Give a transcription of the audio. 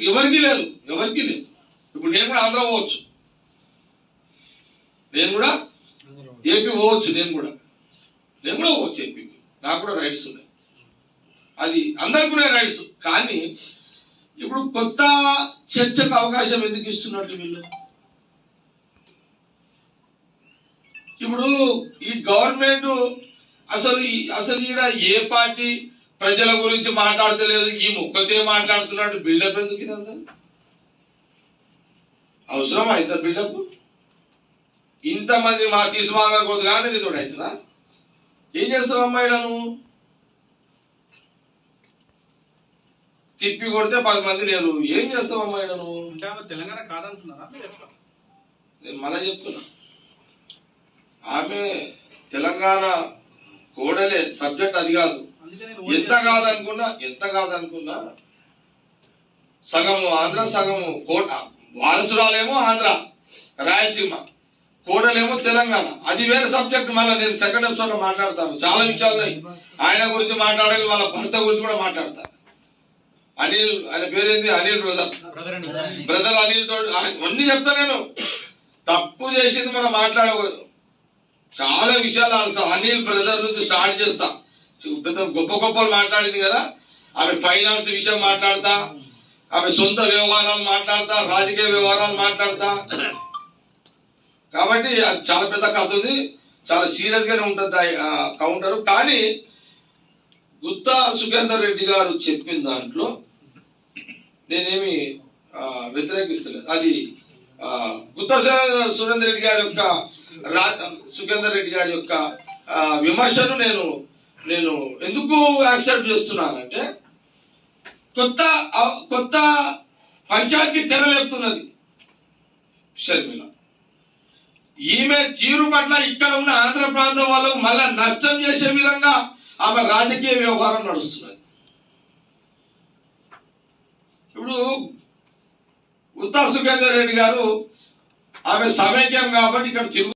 ఎవరికి లేదు ఎవరికి లేదు. ఇప్పుడు నేను కూడా ఆంధ్ర పోవచ్చు. నేను కూడా ఏపీ పోవచ్చు నేను కూడా. నేను కూడా పోవచ్చు ఏపీకి. నాకు కూడా రైట్స్ ఉన్నాయి. అది అందరికి ఉన్నాయి రైట్స్ కానీ ఇప్పుడు కొత్త చర్చకు అవకాశం ఎందుకు ఇస్తున్నట్టు వీళ్ళు? ఇప్పుడు ఈ గవర్నమెంట్ అసలు ఈ- అసలు ఈడ ఏ పార్టీ ప్రజల గురించి మాట్లాడతలేదు. ఈ ముక్కతే మాట్లాడుతున్నట్టు బిల్డప్ ఎందుకు ఇదంతా అవసరమా ఇంత బిల్డప్? ఇంతమంది మా తీసుమాలకూడదు కాదు నీతో అవుతుందా? ఏం చేస్తావు అమ్మాయి నువ్వు తిప్పి కొడితే పది మంది లేరు. ఏం చేస్తావు అమ్మాయి ఆమె తెలంగాణ కాదంటున్నారా? నేను మళ్ళా చెప్తున్నా. ఆమె తెలంగాణ కోడలే సబ్జెక్ట్ అది కాదు. ఎంత కాదనుకున్నా ఎంత కాదనుకున్నా సగము ఆంధ్ర సగము కోట వారసురాలేమో ఆంధ్ర రాయలసీమ కోడలేమో తెలంగాణ. అది వేరే సబ్జెక్ట్ మళ్ళీ నేను సెకండ్ ఎపిసోడ్లో మాట్లాడతాను. చాలా విషయాలు ఉన్నాయి. ఆయన గురించి మాట్లాడాలి వాళ్ళ భర్త గురించి కూడా మాట్లాడతా. అనిల్ ఆయన పేరేంది? అనిల్ బ్రదర్. బ్రదర్ అనిల్ తోడు అన్ని చెప్తా నేను. తప్పు చేసేది మనం మాట్లాడకూడదు. చాలా విషయాలు అనిల్ బ్రదర్ నుంచి స్టార్ట్ చేస్తా. పెద్ద గొప్ప గొప్పలు మాట్లాడింది కదా. ఆమె ఫైనాన్స్ విషయం మాట్లాడతా. ఆమె సొంత వ్యవహారాలు మాట్లాడతా రాజకీయ వ్యవహారాలు మాట్లాడతా. కాబట్టి అది చాలా పెద్ద కథ ఉంది. చాలా సీరియస్ గానే ఉంటుంది ఆ కౌంటర్. కానీ గుత్తా సుఖేందర్ రెడ్డి గారు చెప్పిన దాంట్లో నేనేమి వ్యతిరేకిస్తలేదు. అది గుత్తా సురేందర్ రెడ్డి గారి యొక్క రా సుఖేందర్ రెడ్డి గారి యొక్క విమర్శను నేను నేను ఎందుకు యాక్సెప్ట్ చేస్తున్నానంటే కొత్త కొత్త పంచాయతీ తెరలేపుతున్నది షర్మిల ఈమె తీరు పట్ల ఇక్కడ ఉన్న ఆంధ్ర ప్రాంతం వాళ్ళకు మళ్ళా నష్టం చేసే విధంగా ఆమె రాజకీయ వ్యవహారం నడుస్తున్నది. ఇప్పుడు ఉత్తా సుఖేందర్ రెడ్డి గారు ఆమె సమైక్యం కాబట్టి ఇక్కడ తిరుగు